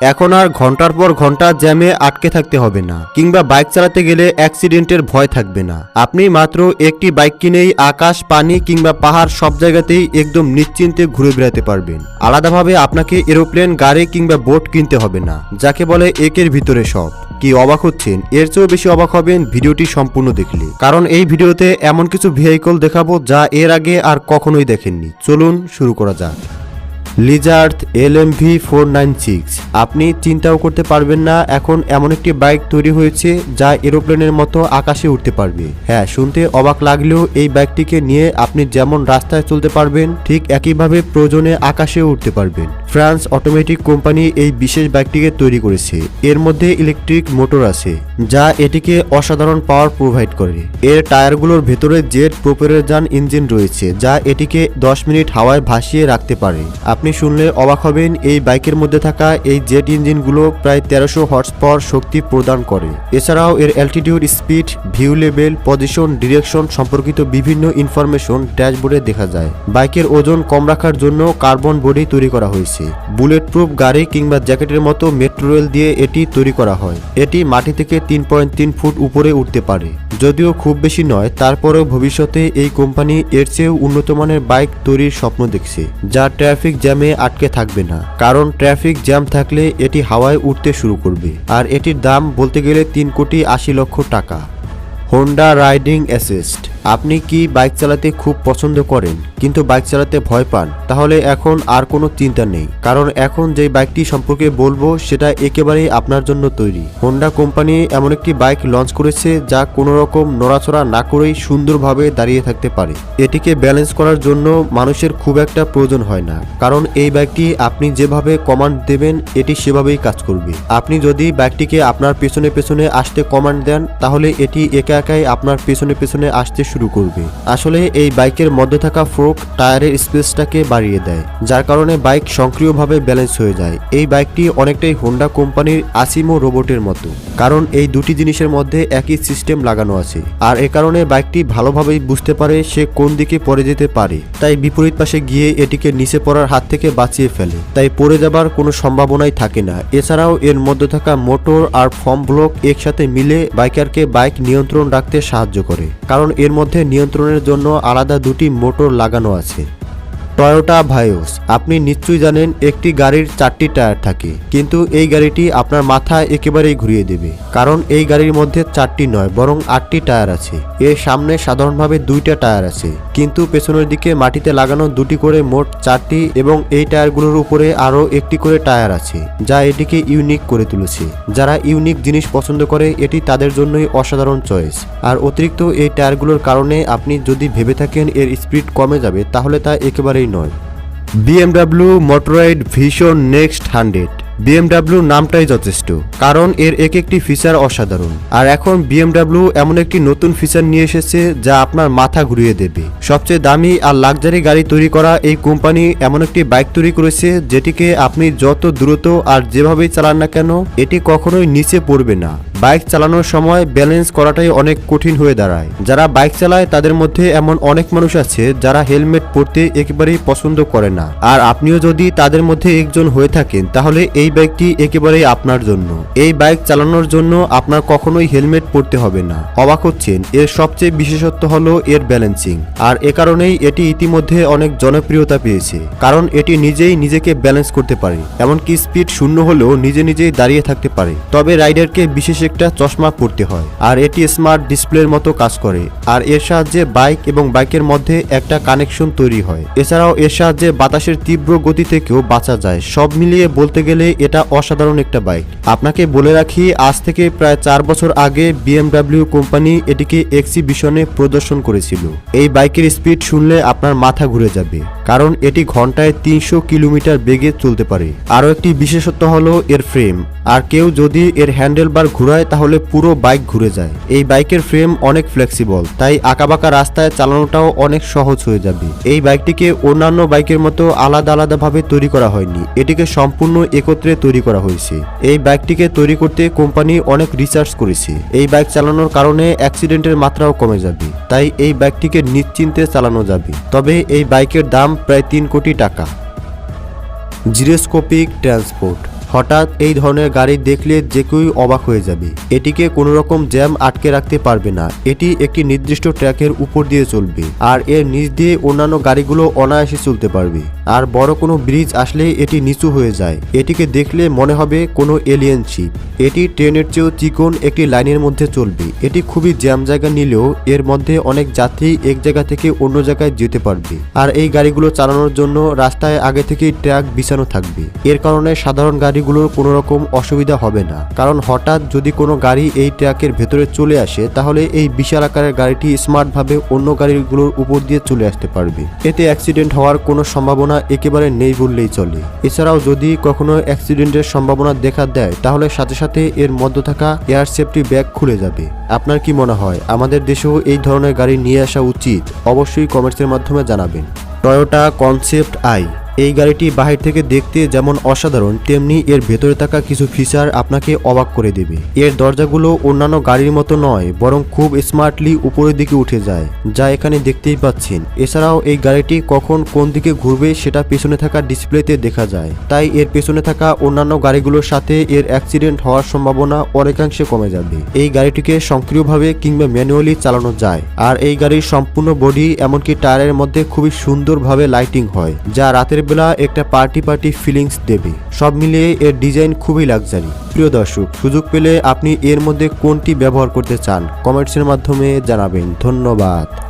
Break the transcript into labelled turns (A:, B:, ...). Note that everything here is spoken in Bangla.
A: এখন আর ঘণ্টার পর ঘণ্টা জ্যামে আটকে থাকতে হবে না, কিংবা বাইক চালাতে গেলে অ্যাক্সিডেন্টের ভয় থাকবে না। আপনি মাত্র একটি বাইক কিনেই আকাশ, পানি, কিংবা পাহাড় সব জায়গাতেই একদম নিশ্চিন্তে ঘুরে বেড়াতে পারবেন। আলাদাভাবে আপনাকে এরোপ্লেন, গাড়ি, কিংবা বোট কিনতে হবে না, যাকে বলে একের ভিতরে সব। কি অবাক হচ্ছেন? এর চেয়েও বেশি অবাক হবেন ভিডিওটি সম্পূর্ণ দেখলে। কারণ এই ভিডিওতে এমন কিছু ভেহিকল দেখাবো যা এর আগে আর কখনোই দেখেননি। চলুন শুরু করা যাক। Lazareth L M V four nine six আপনি চিন্তাও করতে পারবেন না, এখন এমন একটি বাইক তৈরি হয়েছে যা এরোপ্লেনের মতো আকাশে উঠতে পারবে। হ্যাঁ শুনতে অবাক লাগলেও এই বাইকটিকে নিয়ে আপনি যেমন রাস্তায় চলতে পারবেন, ঠিক একইভাবে প্রয়োজনে আকাশে উঠতে পারবেন। ফ্রান্স অটোমেটিক কোম্পানি এই বিশেষ বাইকটিকে তৈরি করেছে। এর মধ্যে ইলেকট্রিক মোটর আছে, যা এটিকে অসাধারণ পাওয়ার প্রোভাইড করে। এর টায়ারগুলোর ভেতরে জেট প্রোপেরার ইঞ্জিন রয়েছে, যা এটিকে দশ মিনিট হাওয়ায় ভাসিয়ে রাখতে পারে। আপনি শুনলে অবাক হবেন, এই বাইকের মধ্যে থাকা এই জেট ইঞ্জিনগুলো প্রায় তেরোশো হর্স পাওয়ার শক্তি প্রদান করে। এছাড়াও এর altitude speed view level position direction সম্পর্কিত বিভিন্ন ইনফরমেশন ড্যাশবোর্ডে দেখা যায়। বাইকের ওজন কম রাখার জন্য কার্বন বডি তৈরি করা হয়েছে। বুলেট প্রুফ গাড়ি কিংবা জ্যাকেটের মতো মেট্রো রেল দিয়ে এটি তৈরি করা হয়। এটি মাটি থেকে তিন পয়েন্ট তিন ফুট উপরে উঠতে পারে। যদিও খুব বেশি নয়, তারপরেও ভবিষ্যতে এই কোম্পানি এর চেয়েও উন্নত মানের বাইক তৈরির স্বপ্ন দেখছে, যা ট্রাফিক জ্যামে আটকে থাকবে না। কারণ ট্রাফিক জ্যাম থাকলে এটি হাওয়ায় উঠতে শুরু করবে, আর এটির দাম বলতে গেলে তিন কোটি আশি লক্ষ টাকা। হোন্ডা রাইডিং অ্যাসিস্ট আপনি কি বাইক চালাতে খুব পছন্দ করেন, কিন্তু বাইক চালাতে ভয় পান? তাহলে এখন আর কোনো চিন্তা নেই, কারণ এখন যে বাইকটি সম্পর্কে বলব, সেটা একেবারেই আপনার জন্য তৈরি। হোন্ডা কোম্পানি এমন একটি বাইক লঞ্চ করেছে, যা কোনো রকম নড়াচড়া না করেই সুন্দরভাবে দাঁড়িয়ে থাকতে পারে। এটিকে ব্যালেন্স করার জন্য মানুষের খুব একটা প্রয়োজন হয় না, কারণ এই বাইকটি আপনি যেভাবে কমান্ড দেবেন, এটি সেভাবেই কাজ করবে। আপনি যদি বাইকটিকে আপনার পেছনে পেছনে আসতে কমান্ড দেন, তাহলে এটি একা একাই আপনার পেছনে পেছনে আসতে শুরু করবে। আসলে এই বাইকের মধ্যে থাকা ফোর্ক টায়ারের স্পেসটাকে বাড়িয়ে দেয়, যার কারণে বাইক সক্রিয়ভাবে ব্যালেন্স হয়ে যায়। এই বাইকটি অনেকটাই হোন্ডা কোম্পানির আসিমো রোবটের মতো, কারণ এই দুটি জিনিসের মধ্যে একই সিস্টেম লাগানো আছে। আর এ কারণে বাইকটি ভালোভাবেই বুঝতে পারে সে কোন দিকে পড়ে যেতে পারে। তাই বিপরীত পাশে গিয়ে এটিকে নিচে পড়ার হাত থেকে বাঁচিয়ে ফেলে। তাই পড়ে যাবার কোনো সম্ভাবনাই থাকে না। এছাড়াও এর মধ্যে থাকা মোটর আর ফর্ম ব্লক একসাথে মিলে বাইকারকে বাইক নিয়ন্ত্রণ রাখতে সাহায্য করে, কারণ এর মধ্যে নিয়ন্ত্রণের জন্য আলাদা দুটি মোটর লাগানো আছে। টয়োটা ভায়োস আপনি নিশ্চয়ই জানেন একটি গাড়ির চারটি টায়ার থাকে, কিন্তু এই গাড়িটি আপনার মাথা একেবারেই ঘুরিয়ে দেবে। কারণ এই গাড়ির মধ্যে চারটি নয়, বরং আটটি টায়ার আছে। এর সামনে সাধারণভাবে দুইটা টায়ার আছে, কিন্তু পেছনের দিকে মাটিতে লাগানো দুটি করে মোট চারটি এবং এই টায়ারগুলোর উপরে আরও একটি করে টায়ার আছে, যা এটিকে ইউনিক করে তুলেছে। যারা ইউনিক জিনিস পছন্দ করে, এটি তাদের জন্যই অসাধারণ চয়েস। আর অতিরিক্ত এই টায়ারগুলোর কারণে আপনি যদি ভেবে থাকেন এর স্পিড কমে যাবে, তাহলে তা একেবারেই নয়। BMW Motorrad vision next hundred BMW নামটাই যথেষ্ট, কারণ এর এক একটি ফিচার অসাধারণ। আর এখন বিএমডাব্লিউ এমন একটি নতুন ফিচার নিয়ে এসেছে যা আপনার মাথা ঘুরিয়ে দেবে। সবচেয়ে দামি আর লাক্সারি গাড়ি তৈরি করা এই কোম্পানি এমন একটি বাইক তৈরি করেছে যেটিকে আপনি যত দ্রুত আর যেভাবেই চালান না কেন, এটি কখনোই নিচে পড়বে না। বাইক চালানোর সময় ব্যালেন্স করাটাই অনেক কঠিন হয়ে দাঁড়ায়। যারা বাইক চালায়, তাদের মধ্যে এমন অনেক মানুষ আছে যারা হেলমেট পরতে একেবারেই পছন্দ করে না। আর আপনিও যদি তাদের মধ্যে একজন হয়ে থাকেন, তাহলে এই বাইকটি একেবারেই আপনার জন্য। এই বাইক চালানোর জন্য আপনার কখনোই হেলমেট পরতে হবে না। অবাক হচ্ছেন, এর সবচেয়ে বিশেষত্ব হলো এর ব্যালেন্সিং আর এ কারণেই এটি ইতিমধ্যে অনেক জনপ্রিয়তা পেয়েছে। কারণ এটি নিজেই নিজেকে ব্যালেন্স করতে পারে। এমনকি স্পিড শূন্য হলেও নিজে নিজেই দাঁড়িয়ে থাকতে পারে। তবে রাইডারকে বিশেষ একটা চশমা পরতে হয়। আর এটি স্মার্ট ডিসপ্লের মতো কাজ করে। আর এর সাহায্যে বাইক এবং বাইকের মধ্যে একটা কানেকশন তৈরি হয়। এছাড়াও এর সাহায্যে বাতাসের তীব্র গতি থেকেও বাঁচা যায়। সব মিলিয়ে বলতে গেলে এটা অসাধারণ একটা বাইক আপনাকে বলে রাখি, আজ থেকে প্রায় চার বছর আগে বিএমডাব্লিউ কোম্পানি এটিকে এক্সিবিশনে প্রদর্শন করেছিল। এই বাইকের স্পিড শুনলে আপনার মাথা ঘুরে যাবে। কারণ এটি ঘন্টায় তিনশো কিলোমিটার বেগে চলতে পারে। আরও একটি বিশেষত্ব হলো এর ফ্রেম আর কেউ যদি এর হ্যান্ডেল বার ঘুরায় তাহলে পুরো বাইক ঘুরে যায়। এই বাইকের ফ্রেম অনেক ফ্লেক্সিবল তাই আঁকাবাঁকা রাস্তায় চালানোটাও অনেক সহজ হয়ে যাবে। এই বাইকটিকে অন্যান্য বাইকের মতো আলাদা আলাদাভাবে তৈরি করা হয়নি, এটিকে সম্পূর্ণ একত্রে তৈরি করা হয়েছে। এই বাইকটিকে তৈরি করতে কোম্পানি অনেক রিসার্চ করেছে। এই বাইক চালানোর কারণে অ্যাক্সিডেন্টের মাত্রাও কমে যাবে, তাই এই বাইকটিকে নিশ্চিন্তে চালানো যাবে। তবে এই বাইকের দাম প্রায় তিন কোটি টাকা। জিরোস্কোপিক ট্রান্সপোর্ট হঠাৎ এই ধরনের গাড়ি দেখলে যে কেউ অবাক হয়ে যাবে। এটিকে কোনো রকম জ্যাম আটকে রাখতে পারবে না। এটি একটি নির্দিষ্ট ট্র্যাকের উপর দিয়ে চলবে আর এর নিচ দিয়ে অন্যান্য গাড়িগুলো অনায়াসে চলতে পারবে। আর বড় কোনো ব্রিজ আসলে এটি নিচু হয়ে যায়। এটিকে দেখলে মনে হবে কোনো এলিয়েন শিপ। এটি ট্রেনের চেয়েও চিকন একটি লাইনের মধ্যে চলবে। এটি খুবই জ্যাম জায়গা নিলেও এর মধ্যে অনেক যাত্রী এক জায়গা থেকে অন্য জায়গায় যেতে পারবে। আর এই গাড়িগুলো চালানোর জন্য রাস্তায় আগে থেকেই ট্র্যাক বিছানো থাকবে। এর কারণে সাধারণ গাড়িগুলোর কোনো রকম অসুবিধা হবে না। কারণ হঠাৎ যদি কোনো গাড়ি এই ট্র্যাকের ভেতরে চলে আসে, তাহলে এই বিশাল আকারের গাড়িটি স্মার্টভাবে অন্য গাড়িগুলোর উপর দিয়ে চলে আসতে পারবে। এতে অ্যাক্সিডেন্ট হওয়ার কোনো সম্ভাবনা একেবারে নেই বললেই চলে। এছাড়াও যদি কখনো অ্যাক্সিডেন্টের সম্ভাবনা দেখা দেয়, তাহলে সাথে সাথে এর মধ্যে থাকা এয়ার সেফটি ব্যাগ খুলে যাবে। আপনার কি মনে হয়, আমাদের দেশেও এই ধরনের গাড়ি নিয়ে আসা উচিত? অবশ্যই কমেন্টসের মাধ্যমে জানাবেন। Toyota concept I. এই গাড়িটি বাহির থেকে দেখতে যেমন অসাধারণ, তেমনি এর ভেতরে থাকা কিছু ফিচার আপনাকে অবাক করে দেবে। এর দরজাগুলো অন্যান্য গাড়ির মতো নয়, বরং খুব স্মার্টলি উপরের দিকে উঠে যায়, যা এখানে দেখতেই পাচ্ছেন। এছাড়াও এই গাড়িটি কখন কোন দিকে ঘুরবে সেটা পেছনে থাকা ডিসপ্লেতে দেখা যায়। তাই এর পেছনে থাকা অন্যান্য গাড়িগুলোর সাথে এর অ্যাক্সিডেন্ট হওয়ার সম্ভাবনা অনেকাংশে কমে যাবে। এই গাড়িটিকে সক্রিয়ভাবে কিংবা ম্যানুয়ালি চালানো যায়। আর এই গাড়ির সম্পূর্ণ বডি এমনকি টায়ারের মধ্যে খুবই সুন্দরভাবে লাইটিং হয়, যা রাতের বেলা একটা পার্টি পার্টি ফিলিংস দেবে। সব মিলিয়ে এর ডিজাইন খুবই লাক্সারি প্রিয় দর্শক, সুযোগ পেলে আপনি এর মধ্যে কোনটি ব্যবহার করতে চান? কমেন্টসের মাধ্যমে জানাবেন। ধন্যবাদ।